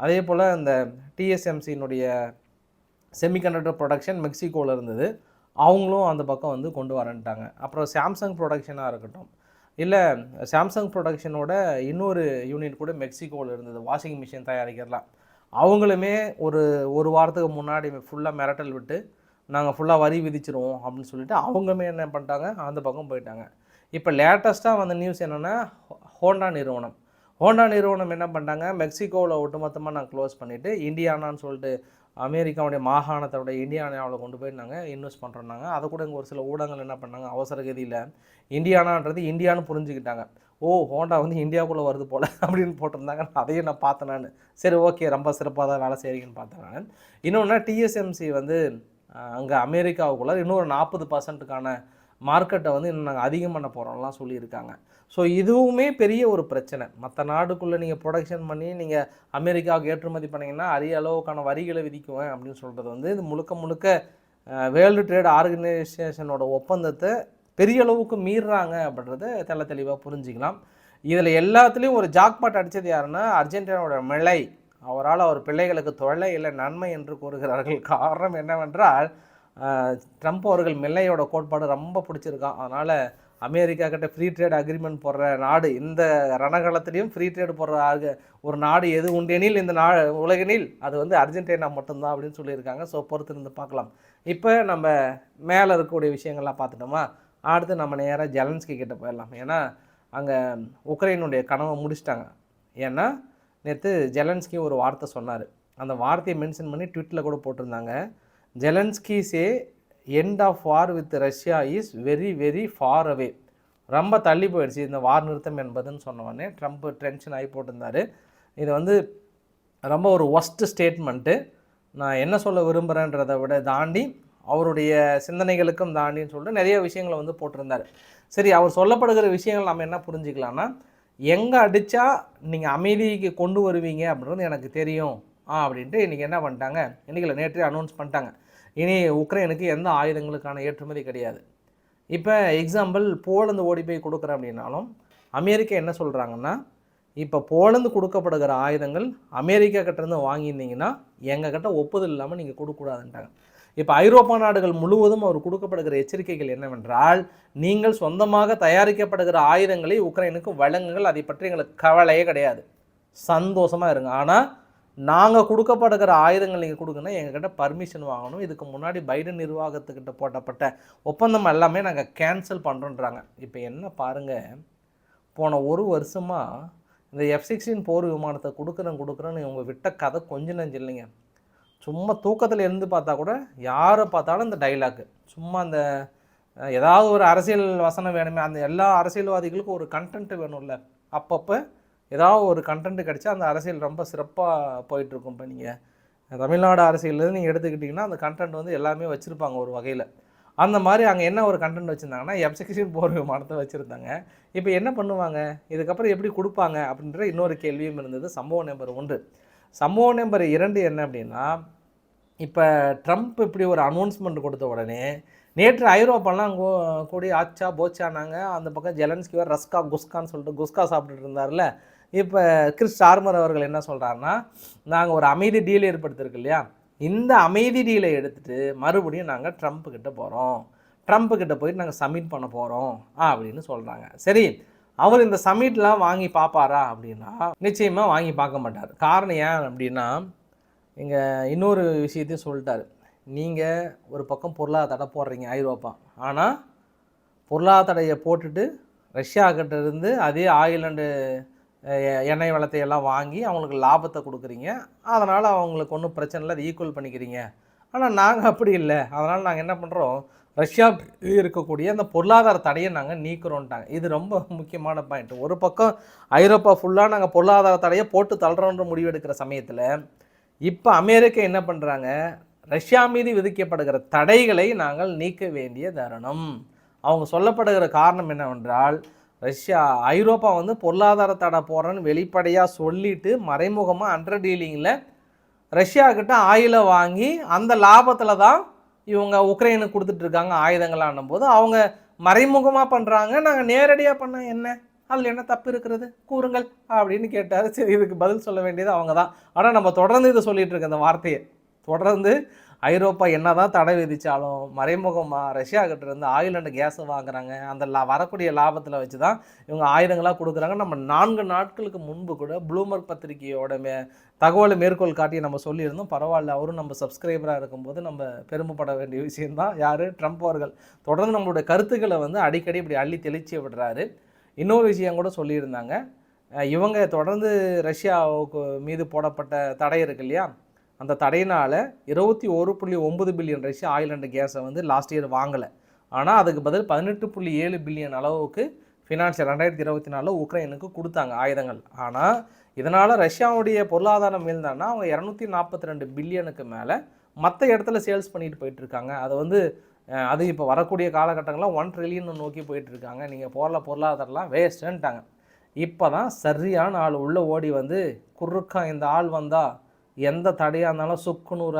அதே போல் இந்த டிஎஸ்எம்சியினுடைய செமிகண்டக்டர் ப்ரொடக்ஷன் மெக்சிகோவில் இருந்தது. அவங்களும் அந்த பக்கம் வந்து கொண்டு வரன்ட்டாங்க. அப்புறம் சாம்சங் ப்ரொடக்ஷனாக இருக்கட்டும். இல்லை சாம்சங் ப்ரொடக்ஷனோட இன்னொரு யூனிட் கூட மெக்சிகோவில் இருந்தது. வாஷிங் மிஷின் தயாரிக்கிறலாம் அவங்களுமே ஒரு ஒரு வாரத்துக்கு முன்னாடி ஃபுல்லாக மிரட்டல் விட்டு நாங்கள் ஃபுல்லாக வரி விதிச்சிருவோம் அப்படின்னு சொல்லிட்டு அவங்களுமே என்ன பண்ணிட்டாங்க? அந்த பக்கம் போயிட்டாங்க. இப்போ லேட்டஸ்ட்டாக வந்த நியூஸ் என்னென்னா ஹோண்டா நிறுவனம். ஹோண்டா நிறுவனம் என்ன பண்ணிட்டாங்க? மெக்சிகோவில் ஒட்டுமொத்தமாக நான் க்ளோஸ் பண்ணிவிட்டு இந்தியானான்னு சொல்லிட்டு அமெரிக்காவுடைய மாகாணத்தோட இந்தியானாவில் கொண்டு போய் நாங்கள் இன்வெஸ்ட் பண்ணுறோம்னாங்க அதை கூட இங்கே ஒரு சில ஊடகங்கள் என்ன பண்ணாங்க? அவசர கதியில் இந்தியானான்றது இந்தியான்னு புரிஞ்சுக்கிட்டாங்க. ஓ ஹோண்டா வந்து இந்தியாவுக்குள்ளே வருது போல் அப்படின்னு போட்டிருந்தாங்க. அதையும் நான் பார்த்தேன் நான். சரி ஓகே ரொம்ப சிறப்பாக தான் வேலை செய்கிறீங்கன்னு பார்த்தேன் நான். இன்னொன்று டிஎஸ்எம்சி வந்து அங்கே அமெரிக்காவுக்குள்ளே இன்னொரு நாற்பது பர்சன்ட்டுக்கான மார்க்கெட்டை வந்து இன்னும் நாங்கள் அதிகம் பண்ண போகிறோம்லாம் சொல்லியிருக்காங்க. ஸோ இதுவுமே பெரிய ஒரு பிரச்சனை. மற்ற நாடுக்குள்ளே நீங்கள் ப்ரொடக்ஷன் பண்ணி நீங்கள் அமெரிக்காவுக்கு ஏற்றுமதி பண்ணிங்கன்னா அரிய அளவுக்கான வரிகளை விதிக்குவேன் அப்படின்னு சொல்கிறது வந்து இது முழுக்க முழுக்க வேர்ல்டு ட்ரேட் ஆர்கனைசேஷனோட ஒப்பந்தத்தை பெரிய அளவுக்கு மீறுறாங்க அப்படின்றத தெள்ள தெளிவாக புரிஞ்சிக்கலாம். இதில் எல்லாத்துலேயும் ஒரு ஜாக்பாட் அடித்தது யாருன்னா அர்ஜென்டினாவோட மிளை அவரால் அவர் பிள்ளைகளுக்கு தொல்லை இல்லை நன்மை என்று கூறுகிறார்கள். காரணம் என்னவென்றால் ட்ரம்ப் அவர்கள் மில்லையோட கோட்பாடு ரொம்ப பிடிச்சிருக்கான். அதனால் அமெரிக்கா கிட்ட ஃப்ரீ ட்ரேட் அக்ரிமெண்ட் போடுற நாடு இந்த ரணகாலத்திலையும் ஃப்ரீ ட்ரேட் போடுற ஆக- ஒரு நாடு எது உண்டெனில் இந்த நா உலகெனில் அது வந்து அர்ஜென்டினா மட்டும்தான் அப்படின்னு சொல்லியிருக்காங்க. ஸோ பொறுத்திருந்து பார்க்கலாம். இப்போ நம்ம மேலே இருக்கக்கூடிய விஷயங்கள்லாம் பார்த்துட்டோமா? அடுத்து நம்ம நேராக ஜெலன்ஸ்கி கிட்டே போயிடலாம். ஏன்னா அங்கே உக்ரைனுடைய கனவை முடிச்சிட்டாங்க. ஏன்னா நேற்று ஜெலன்ஸ்கி ஒரு வார்த்தை சொன்னார். அந்த வார்த்தையை மென்ஷன் பண்ணி ட்விட்டில் கூட போட்டிருந்தாங்க. Zelensky say end of war with Russia is very very far away ரொம்ப தள்ளி போயிடுச்சு. இந்த வார் நிறுத்தம் என்பதுன்னு சொன்னவொடனே ட்ரம்ப் டென்ஷன் ஆகி போட்டிருந்தாரு. இது வந்து ரொம்ப ஒரு ஒஸ்ட் ஸ்டேட்மெண்ட்டு நான் என்ன சொல்ல விரும்புகிறேன்றதை விட தாண்டி அவருடைய சிந்தனைகளுக்கும் தாண்டின்னு சொல்லிட்டு நிறைய விஷயங்களை வந்து போட்டிருந்தார். சரி அவர் சொல்லப்படுகிற விஷயங்கள் நம்ம என்ன புரிஞ்சுக்கலாம்னா எங்கே அடித்தா நீங்கள் அமைதிக்கு கொண்டு வருவீங்க அப்படின்றது எனக்கு தெரியும். ஆ அப்படின்ட்டு இன்றைக்கி என்ன பண்ணிட்டாங்க? இன்றைக்கி இல்லை நேற்றே அனௌன்ஸ் பண்ணிட்டாங்க. இனி உக்ரைனுக்கு எந்த ஆயுதங்களுக்கான ஏற்றுமதி கிடையாது. இப்போ எக்ஸாம்பிள் போலந்து ஓடி போய் கொடுக்குறேன் அப்படின்னாலும் அமெரிக்கா என்ன சொல்கிறாங்கன்னா இப்போ போலந்து கொடுக்கப்படுகிற ஆயுதங்கள் அமெரிக்கா கிட்டேருந்து வாங்கியிருந்தீங்கன்னா எங்கள் கிட்ட ஒப்புதல் இல்லாமல் நீங்கள் கொடுக்கக்கூடாதுன்ட்டாங்க. இப்போ ஐரோப்பா நாடுகள் முழுவதும் அவர் கொடுக்கப்படுகிற எச்சரிக்கைகள் என்னவென்றால் நீங்கள் சொந்தமாக தயாரிக்கப்படுகிற ஆயுதங்களை உக்ரைனுக்கு வழங்குங்கள். அதை பற்றி எங்களுக்கு கவலையே கிடையாது. சந்தோஷமாக இருங்க. ஆனால் நாங்கள் கொடுக்கப்படுகிற ஆயுதங்கள் நீங்கள் கொடுக்கணும் எங்ககிட்ட பர்மிஷன் வாங்கணும். இதுக்கு முன்னாடி பைடன் நிர்வாகத்துக்கிட்ட போட்டப்பட்ட ஒப்பந்தம் எல்லாமே நாங்கள் கேன்சல் பண்ணுறோன்றாங்க இப்போ என்ன பாருங்கள் போன ஒரு வருஷமாக இந்த எஃப் சிக்ஸ்டீன் போர் விமானத்தை கொடுக்குறேன் கொடுக்குறேன்னு இவங்க விட்ட கதை கொஞ்சம் நஞ்சு இல்லைங்க. சும்மா தூக்கத்தில் இருந்து பார்த்தா கூட யாரை பார்த்தாலும் இந்த டைலாக்கு சும்மா அந்த ஏதாவது ஒரு அரசியல் வசனம் வேணுமே அந்த எல்லா அரசியல்வாதிகளுக்கும் ஒரு கண்டென்ட் வேணும்ல. அப்பப்போ ஏதாவது ஒரு கண்டென்ட் கிடச்சா அந்த அரசியல் ரொம்ப சிறப்பாக போயிட்டுருக்கும் இப்போ நீங்கள் தமிழ்நாடு அரசியல்லேருந்து நீங்கள் எடுத்துக்கிட்டிங்கன்னா அந்த கண்டென்ட் வந்து எல்லாமே வச்சுருப்பாங்க ஒரு வகையில். அந்த மாதிரி அங்கே என்ன ஒரு கண்டென்ட் வச்சுருந்தாங்கன்னா எஃப் போர் விமானத்தை வச்சுருந்தாங்க. இப்போ என்ன பண்ணுவாங்க? இதுக்கப்புறம் எப்படி கொடுப்பாங்க? அப்படின்ற இன்னொரு கேள்வியும் இருந்தது. சம்பவம் நம்பர் ஒன்று. சம்பவம் நம்பர் இரண்டு என்ன அப்படின்னா இப்போ ட்ரம்ப் இப்படி ஒரு அனௌன்ஸ்மெண்ட் கொடுத்த உடனே நேற்று ஐரோப்பாலாம் கூடி ஆச்சா போச்சானாங்க அந்த பக்கம் ஜெலன்ஸ்கி வேறு ரஸ்கா குஸ்கான்னு சொல்லிட்டு குஸ்கா சாப்பிட்டுட்டு இருந்தார்ல இப்போ கிறிஸ் ஸ்டார்மர் அவர்கள் என்ன சொல்கிறாருன்னா நாங்கள் ஒரு அமைதி டீல் ஏற்படுத்திருக்கு இல்லையா? இந்த அமைதி டீலை எடுத்துகிட்டு மறுபடியும் நாங்கள் ட்ரம்ப்புக்கிட்ட போகிறோம் ட்ரம்ப்புக்கிட்ட போயிட்டு நாங்கள் சப்மிட் பண்ண போகிறோம் அப்படின்னு சொல்கிறாங்க சரி அவர் இந்த சமீட்லாம் வாங்கி பார்ப்பாரா அப்படின்னா நிச்சயமாக வாங்கி பார்க்க மாட்டார். காரணம் ஏன் அப்படின்னா இங்கே இன்னொரு விஷயத்தையும் சொல்லிட்டாரு. நீங்கள் ஒரு பக்கம் பொருளாதார தடை போடுறீங்க ஐரோப்பா. ஆனால் பொருளாதார தடையை போட்டுட்டு ரஷ்யா கிட்டேருந்து அதே ஆயில் அண்டு எண்ணெய் வளத்தை எல்லாம் வாங்கி அவங்களுக்கு லாபத்தை கொடுக்குறீங்க. அதனால் அவங்களுக்கு ஒன்றும் பிரச்சனை இல்லை அதை ஈக்குவல் பண்ணிக்கிறீங்க. ஆனால் நாங்கள் அப்படி இல்லை. அதனால் நாங்கள் என்ன பண்ணுறோம் ரஷ்யா இருக்கக்கூடிய அந்த பொருளாதார தடையை நாங்கள் நீக்கிறோன்ட்டாங்க இது ரொம்ப முக்கியமான பாயிண்ட் ஒரு பக்கம் ஐரோப்பா ஃபுல்லாக நாங்கள் பொருளாதார தடையை போட்டு தள்ளுறோன்ற முடிவெடுக்கிற சமயத்தில் இப்போ அமெரிக்கா என்ன பண்ணுறாங்க ரஷ்யா மீது விதிக்கப்படுகிற தடைகளை நாங்கள் நீக்க வேண்டிய தருணம். அவங்க சொல்லப்படுகிற காரணம் என்னவென்றால் ரஷ்யா ஐரோப்பா வந்து பொருளாதார தடை போகிறேன்னு வெளிப்படையாக சொல்லிட்டு மறைமுகமாக அண்டர் டீலிங்கில் ரஷ்யா கிட்ட ஆயிலை வாங்கி அந்த லாபத்தில் தான் இவங்க உக்ரைனுக்கு கொடுத்துட்ருக்காங்க ஆயுதங்களான்னும் போது அவங்க மறைமுகமாக பண்ணுறாங்க நாங்கள் நேரடியாக பண்ண என்ன? அதில் என்ன தப்பு இருக்கிறது? கூறுங்கள் அப்படின்னு கேட்டார். சரி இதுக்கு பதில் சொல்ல வேண்டியது அவங்க தான் ஆனால் நம்ம தொடர்ந்து இதை சொல்லிகிட்டு இருக்க இந்த வார்த்தையை. தொடர்ந்து ஐரோப்பா என்னதான் தடை விதித்தாலும் மறைமுகமாக ரஷ்யா கிட்ட இருந்து ஆயில் அண்ட் கேஸை வாங்குறாங்க. அந்த லா வரக்கூடிய லாபத்தில் வச்சு தான் இவங்க ஆயுதங்களாக கொடுக்குறாங்க. நம்ம நான்கு நாட்களுக்கு முன்பு கூட ப்ளூமர்க் பத்திரிகையோட மே தகவலை மேற்கோள் காட்டி நம்ம சொல்லியிருந்தோம். பரவாயில்ல அவரும் நம்ம சப்ஸ்கிரைபராக இருக்கும்போது நம்ம பெருமைப்பட வேண்டிய விஷயம்தான். யார்? ட்ரம்ப் அவர்கள். தொடர்ந்து நம்மளுடைய கருத்துக்களை வந்து அடிக்கடி இப்படி அள்ளி தெளிச்சு விடுறாரு. இன்னொரு விஷயம் கூட சொல்லியிருந்தாங்க. இவங்க தொடர்ந்து ரஷ்யாவுக்கு மீது போடப்பட்ட தடை இருக்கு இல்லையா? அந்த தடையினால் இருபத்தி ஒரு புள்ளி ஒம்பது பில்லியன் ரஷ்யா ஆயில் அண்ட் கேஸை வந்து லாஸ்ட் இயர் வாங்கலை. ஆனால் அதுக்கு பதில் பதினெட்டு புள்ளி ஏழு பில்லியன் அளவுக்கு ஃபினான்ஷியல் ரெண்டாயிரத்தி இருபத்தி நாலில் உக்ரைனுக்கு கொடுத்தாங்க ஆயுதங்கள். ஆனால் இதனால் ரஷ்யாவுடைய பொருளாதாரம் இருந்தான்னா அவங்க இரநூத்தி நாற்பத்தி ரெண்டு பில்லியனுக்கு மேலே மற்ற இடத்துல சேல்ஸ் பண்ணிட்டு போயிட்டுருக்காங்க அதை வந்து அது இப்போ வரக்கூடிய காலகட்டங்கள்லாம் ஒன் ட்ரில்லியன் நோக்கி போயிட்டுருக்காங்க நீங்கள் போகிற பொருளாதாரம்லாம் வேஸ்ட்டுன்ட்டாங்க இப்போ தான் சரியான ஆள் உள்ளே ஓடி வந்து குறுக்கா இந்த ஆள் வந்தால் எந்த தடையாக இருந்தாலும் சுக்கு நூறு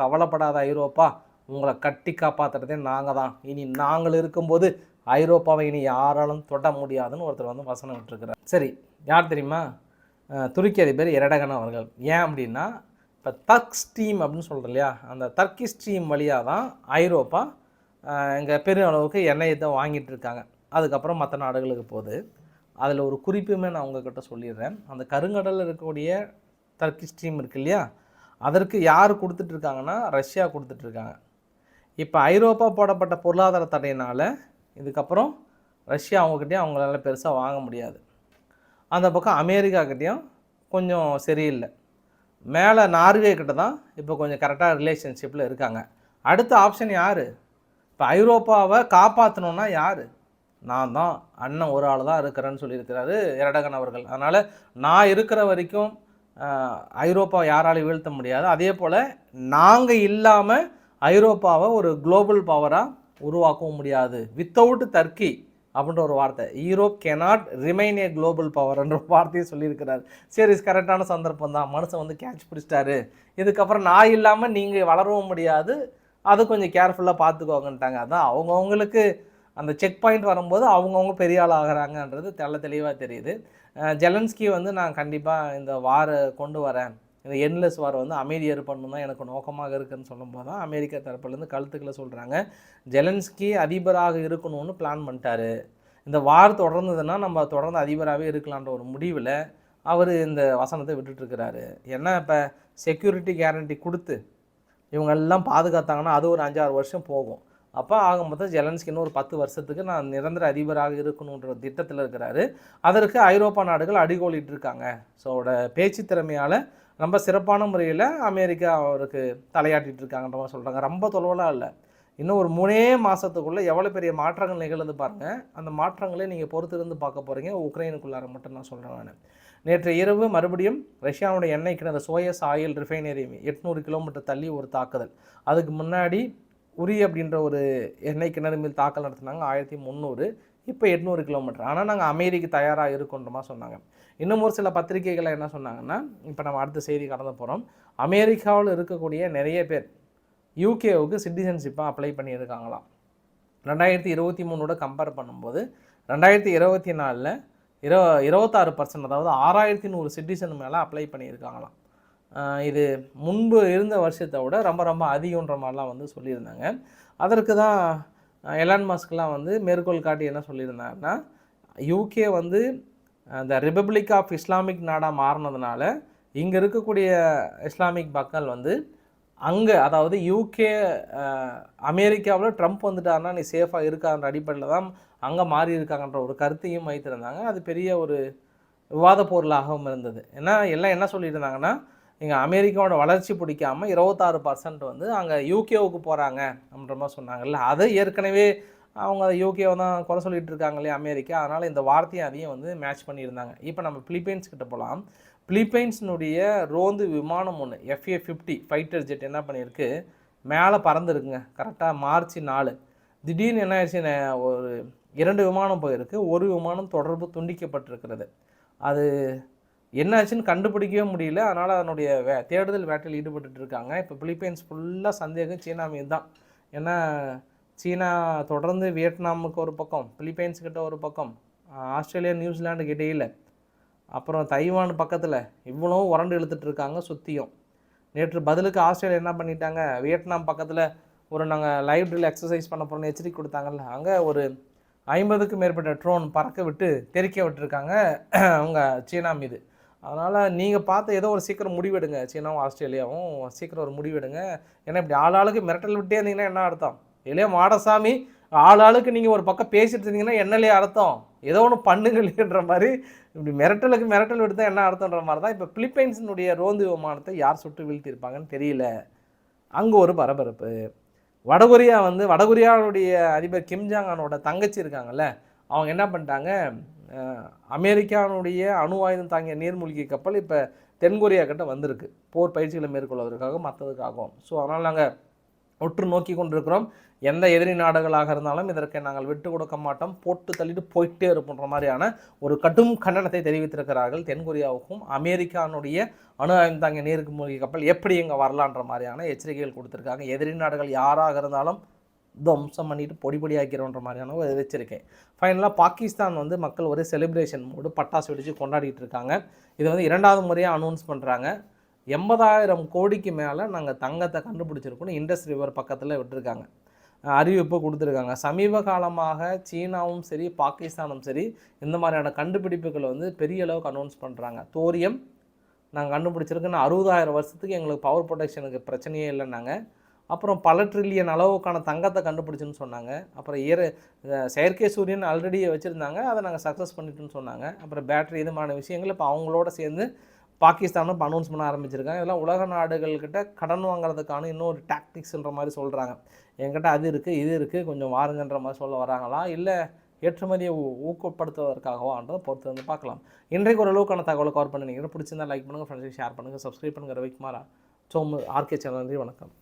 கவலைப்படாத ஐரோப்பா உங்களை கட்டி காப்பாற்றுறதே நாங்கள் தான். இனி நாங்கள் இருக்கும்போது ஐரோப்பாவை இனி யாராலும் தொட முடியாதுன்னு ஒருத்தர் வந்து வசனம் விட்டுருக்கிறார். சரி யார் தெரியுமா? துருக்கி அதிபர் எரடகன் அவர்கள். ஏன் அப்படின்னா இப்போ தர்க் ஸ்ட்ரீம் அப்படின்னு சொல்கிறோம் இல்லையா? அந்த தர்க்கி ஸ்ட்ரீம் வழியாக தான் ஐரோப்பா எங்கள் பெரும் அளவுக்கு எண்ணெயை தான் வாங்கிட்டு இருக்காங்க. அதுக்கப்புறம் மற்ற நாடுகளுக்கு போகுது. அதில் ஒரு குறிப்புமே நான் உங்ககிட்ட சொல்லிடுறேன். அந்த கருங்கடலில் இருக்கக்கூடிய டர்க்கிஷ் ஸ்ட்ரீம் இருக்கு இல்லையா அதற்கு யார் கொடுத்துட்ருக்காங்கன்னா ரஷ்யா கொடுத்துட்ருக்காங்க. இப்போ ஐரோப்பா போடப்பட்ட பொருளாதார தடையினால் இதுக்கப்புறம் ரஷ்யா அவங்கக்கிட்டேயும் அவங்களால பெருசாக வாங்க முடியாது. அந்த பக்கம் அமெரிக்காக்கிட்டேயும் கொஞ்சம் சரியில்லை. மேலே நார்வே கிட்ட தான் இப்போ கொஞ்சம் கரெக்டாக ரிலேஷன்ஷிப்பில் இருக்காங்க. அடுத்த ஆப்ஷன் யார்? இப்போ ஐரோப்பாவை காப்பாற்றணுன்னா யார்? நான் தான். அண்ணன் ஒரு ஆள் தான் இருக்கிறேன்னு சொல்லியிருக்கிறாரு எரடகன் அவர்கள். அதனால் நான் இருக்கிற வரைக்கும் ஐரோப்பா யாராலையும் வீழ்த்த முடியாது. அதே போல் நாங்கள் இல்லாமல் ஐரோப்பாவை ஒரு குளோபல் பவராக உருவாக்கவும் முடியாது. வித்தவுட் டர்க்கி அப்படின்ற ஒரு வார்த்தை. Europe cannot remain a global பவர்ன்ற வார்த்தையை சொல்லியிருக்கிறார். சரி கரெக்டான சந்தர்ப்பம் தான். மனுஷன் வந்து கேட்ச் பிடிச்சிட்டாரு. இதுக்கப்புறம் நான் இல்லாமல் நீங்கள் வளரவும் முடியாது. அது கொஞ்சம் கேர்ஃபுல்லாக பார்த்துக்கோங்கன்ட்டாங்க. அதான் அவங்கவுங்களுக்கு அந்த செக் பாயிண்ட் வரும்போது அவங்கவுங்க பெரிய ஆள் ஆகிறாங்கன்றது தெள்ள தெளிவாக தெரியுது. ஜெலன்ஸ்கி வந்து நான் கண்டிப்பாக இந்த வாரை கொண்டு வரேன். இந்த என்லெஸ் வார் வந்து அமைதி ஏற்படணும் தான் எனக்கு நோக்கமாக இருக்குன்னு சொல்லும்போது தான் அமெரிக்கா தரப்புலேருந்து கழுத்துக்களை சொல்கிறாங்க ஜெலன்ஸ்கி அதிபராக இருக்கணும்னு பிளான் பண்ணிட்டாரு. இந்த வார் தொடர்ந்ததுன்னா நம்ம தொடர்ந்து அதிபராகவே இருக்கலான்ற ஒரு முடிவில் அவர் இந்த வசனத்தை விட்டுட்டுருக்கிறாரு ஏன்னா இப்போ செக்யூரிட்டி கேரண்டி கொடுத்து இவங்கெல்லாம் பாதுகாத்தாங்கன்னா அது ஒரு அஞ்சாறு வருஷம் போகும். அப்போ ஆக மொத்தம் ஜெலன்ஸ்கின்னு ஒரு பத்து வருஷத்துக்கு நான் நிரந்தர அதிபராக இருக்கணுன்ற திட்டத்தில் இருக்கிறாரு. அதற்கு ஐரோப்பா நாடுகள் அடிகோலிட்டு இருக்காங்க ஸோ அவரோட பேச்சு திறமையால் ரொம்ப சிறப்பான முறையில் அமெரிக்கா அவருக்கு தலையாட்டிகிட்டு இருக்காங்கன்ற மாதிரி சொல்கிறாங்க ரொம்ப தொலைவெல்லாம் இல்லை இன்னும் ஒரு மூணே மாதத்துக்குள்ளே எவ்வளோ பெரிய மாற்றங்கள் நிகழ்ந்து பாருங்கள் அந்த மாற்றங்களே நீங்கள் பொறுத்திருந்து பார்க்க போகிறீங்க உக்ரைனுக்குள்ளார மட்டும் நான் சொல்கிறேன் நான். நேற்று இரவு மறுபடியும் ரஷ்யாவுடைய எண்ணெய் கிணறு சோயஸ் ஆயில் ரிஃபைனரி எட்நூறு கிலோமீட்டர் தள்ளி ஒரு தாக்குதல். அதுக்கு முன்னாடி உரி அப்படின்ற ஒரு எண்ணெய் கிணறு மேல் தாக்கல் நடத்தினாங்க. ஆயிரத்தி முந்நூறு இப்போ எட்நூறு கிலோமீட்டர். ஆனால் நாங்கள் அமெரிக்க தயாராக இருக்கோன்றமா சொன்னாங்க. இன்னும் ஒரு சில பத்திரிகைகளை என்ன சொன்னாங்கன்னா இப்போ நம்ம அடுத்த செய்தி கடந்து போகிறோம் அமெரிக்காவில் இருக்கக்கூடிய நிறைய பேர் யூகேவுக்கு சிட்டிசன்ஷிப்பாக அப்ளை பண்ணியிருக்காங்களாம் ரெண்டாயிரத்தி இருபத்தி மூணோட கம்பேர் பண்ணும்போது ரெண்டாயிரத்தி இருபத்தி நாலில் இரு இருபத்தாறு பர்சன்ட் அதாவது ஆறாயிரத்தி நூறு சிட்டிசன் மேலே அப்ளை பண்ணியிருக்காங்களாம். இது முன்பு இருந்த வருஷத்தை விட ரொம்ப ரொம்ப அதிகன்ற மாதிரிலாம் வந்து சொல்லியிருந்தாங்க. அதற்கு தான் எலான் மாஸ்க்லாம் வந்து மேற்கோள் காட்டி என்ன சொல்லியிருந்தாங்கன்னா யூகே வந்து அந்த ரிபப்ளிக் ஆஃப் இஸ்லாமிக் நாடாக மாறினதுனால இங்கே இருக்கக்கூடிய இஸ்லாமிக் மக்கள் வந்து அங்கே அதாவது யூகே அமெரிக்காவில் ட்ரம்ப் வந்துட்டாருன்னா நீ சேஃபாக இருக்கான்ற அடிப்படையில் தான் அங்கே மாறி இருக்காங்கன்ற ஒரு கருத்தையும் வைத்திருந்தாங்க. அது பெரிய ஒரு விவாத பொருளாகவும் இருந்தது. ஏன்னா எல்லாம் என்ன சொல்லியிருந்தாங்கன்னா இங்கே அமெரிக்காவோட வளர்ச்சி பிடிக்காம இருபத்தாறு பர்சன்ட் வந்து அங்கே யூகேவுக்கு போகிறாங்க அப்படின்ற மாதிரி சொன்னாங்கல்ல. அதை ஏற்கனவே அவங்க யூகேவை தான் குறை சொல்லிட்டு இருக்காங்க இல்லையா அமெரிக்கா. அதனால் இந்த வார்த்தையும் அதையும் வந்து மேட்ச் பண்ணியிருந்தாங்க. இப்போ நம்ம பிலிப்பைன்ஸ் கிட்ட போகலாம் பிலிப்பைன்ஸினுடைய ரோந்து விமானம் ஒன்று எஃப்ஏ ஃபிஃப்டி ஃபைட்டர் ஜெட் என்ன பண்ணியிருக்கு? மேலே பறந்துருக்குங்க. கரெக்டாக மார்ச் நாலு. திடீர்னு என்ன ஆயிடுச்சு? ஒரு இரண்டு விமானம் போயிருக்கு. ஒரு விமானம் தொடர்பு துண்டிக்கப்பட்டிருக்கிறது. அது என்னாச்சுன்னு கண்டுபிடிக்கவே முடியல. அதனால் அதனுடைய வே தேடுதல் வேட்டையில் ஈடுபட்டு இருக்காங்க. இப்போ பிலிப்பைன்ஸ் ஃபுல்லாக சந்தேகம் சீனா மீது தான். ஏன்னா சீனா தொடர்ந்து வியட்நாமுக்கு ஒரு பக்கம் பிலிப்பைன்ஸ் கிட்ட ஒரு பக்கம் ஆஸ்திரேலியா நியூசிலாண்டு கிட்டேயில் அப்புறம் தைவான் பக்கத்தில் இவ்வளோ உரண்டு இழுத்துட்டு இருக்காங்க சுற்றியும் நேற்று பதிலுக்கு ஆஸ்திரேலியா என்ன பண்ணிட்டாங்க? வியட்நாம் பக்கத்தில் ஒரு நாங்கள் லைவ் ட்ரில் எக்ஸசைஸ் பண்ண போகிறோம்னு எச்சரிக்கை கொடுத்தாங்கல்ல அங்கே ஒரு ஐம்பதுக்கும் மேற்பட்ட ட்ரோன் பறக்க விட்டு தெறிக்க விட்டுருக்காங்க அவங்க சீனா மீது. அதனால் நீங்கள் பார்த்து ஏதோ ஒரு சீக்கிரம் முடிவெடுங்க. சீனாவும் ஆஸ்திரேலியாவும் சீக்கிரம் ஒரு முடிவெடுங்க. ஏன்னா இப்படி ஆள் ஆளுக்கு மிரட்டல் விட்டே இருந்தீங்கன்னா என்ன அர்த்தம்? இல்லையா மாடசாமி ஆள் ஆளுக்கு நீங்கள் ஒரு பக்கம் பேசிட்டு இருந்தீங்கன்னா என்னலையே அர்த்தம்? ஏதோ ஒன்று பண்ணுங்களேன்ற மாதிரி இப்படி மிரட்டலுக்கு மிரட்டல் விட்டு தான் என்ன அர்த்தம்ன்ற மாதிரி தான் இப்போ பிலிப்பைன்ஸினுடைய ரோந்து விமானத்தை யார் சுட்டு வீழ்த்தியிருப்பாங்கன்னு தெரியல. அங்கே ஒரு பரபரப்பு. வடகொரியா வந்து வடகொரியாவுடைய அதிபர் கிம்ஜாங்கானோட தங்கச்சி இருக்காங்கல்ல அவங்க என்ன பண்ணிட்டாங்க? அமெரிக்கானுடைய அமெரிக்காவுடைய அணு ஆயுதம் தாங்கிய நீர்மூழ்கி கப்பல் இப்போ தென்கொரியா கிட்ட வந்திருக்கு. போர் பயிற்சிகளை மேற்கொள்வதற்காக மற்றதுக்காகவும் ஸோ அதனால் நாங்கள் ஒற்று நோக்கி கொண்டிருக்கிறோம். எந்த எதிரி நாடுகளாக இருந்தாலும் இதற்கு நாங்கள் விட்டு கொடுக்க மாட்டோம். போட்டு தள்ளிட்டு போயிட்டே இருப்போன்ற மாதிரியான ஒரு கடும் கண்டனத்தை தெரிவித்திருக்கிறார்கள் தென்கொரியாவுக்கும். அமெரிக்கானுடைய அணு ஆயுதம் தாங்கிய நீருக்கு மூழ்கி கப்பல் எப்படி இங்கே வரலான்ற மாதிரியான எச்சரிக்கைகள் கொடுத்துருக்காங்க. எதிரி நாடுகள் யாராக இருந்தாலும் துவம்சம் பண்ணிட்டு பொடி பொடி ஆக்கிறோன்ற மாதிரியான ஒரு வச்சுருக்கேன். ஃபைனலாக பாகிஸ்தான் வந்து மக்கள் ஒரு செலிப்ரேஷன் மூடு பட்டாசு வெடித்து கொண்டாடிட்டு இருக்காங்க. இது வந்து இரண்டாவது முறையாக அனௌன்ஸ் பண்ணுறாங்க எண்பதாயிரம் கோடிக்கு மேலே நாங்கள் தங்கத்தை கண்டுபிடிச்சிருக்கோன்னு இண்டஸ் ரிவர் பக்கத்தில் விட்டுருக்காங்க. அறிவிப்பு கொடுத்துருக்காங்க. சமீப காலமாக சீனாவும் சரி பாகிஸ்தானும் சரி இந்த மாதிரியான கண்டுபிடிப்புகளை வந்து பெரிய அளவுக்கு அனௌன்ஸ் பண்ணுறாங்க தோரியம் நாங்கள் கண்டுபிடிச்சிருக்குன்னு அறுபதாயிரம் வருஷத்துக்கு எங்களுக்கு பவர் ப்ரொடெக்ஷனுக்கு பிரச்சனையே இல்லைன்னாங்க. அப்புறம் பல ட்ரில்லியன் அளவுக்கான தங்கத்தை கண்டுபிடிச்சுன்னு சொன்னாங்க. அப்புறம் இயற செயற்கை சூரியன் ஆல்ரெடி வச்சுருந்தாங்க. அதை நாங்கள் சக்ஸஸ் பண்ணிட்டோன்னு சொன்னாங்க. அப்புறம் பேட்டரி இதுமான விஷயங்கள் இப்போ அவங்களோட சேர்ந்து பாகிஸ்தானும் இப்போ அனௌன்ஸ் பண்ண ஆரம்பிச்சிருக்காங்க. இதெல்லாம் உலக நாடுகள்கிட்ட கடன் வாங்குறதுக்கான இன்னொரு டாக்டிக்ஸ்ன்ற மாதிரி சொல்கிறாங்க என்கிட்ட அது இருக்குது இது இருக்குது கொஞ்சம் வாருங்கன்ற மாதிரி சொல்ல வராங்களா? இல்லை ஏற்றுமதியை ஊ- ஊக்கப்படுத்துவதற்காகவான்றதை பொறுத்து வந்து பார்க்கலாம். இன்றைக்கு ஒரு தகவலை கவர் பண்ணி நீங்கள் பிடிச்சிருந்தா லைக் பண்ணுங்கள் ஃப்ரெண்ட்ஸுக்கு ஷேர் பண்ணுங்கள் சப்ஸ்கிரைப் பண்ணுங்கள் ரவிக்குமாரா சோமு ஆர்கே சேனல் நன்றி வணக்கம்.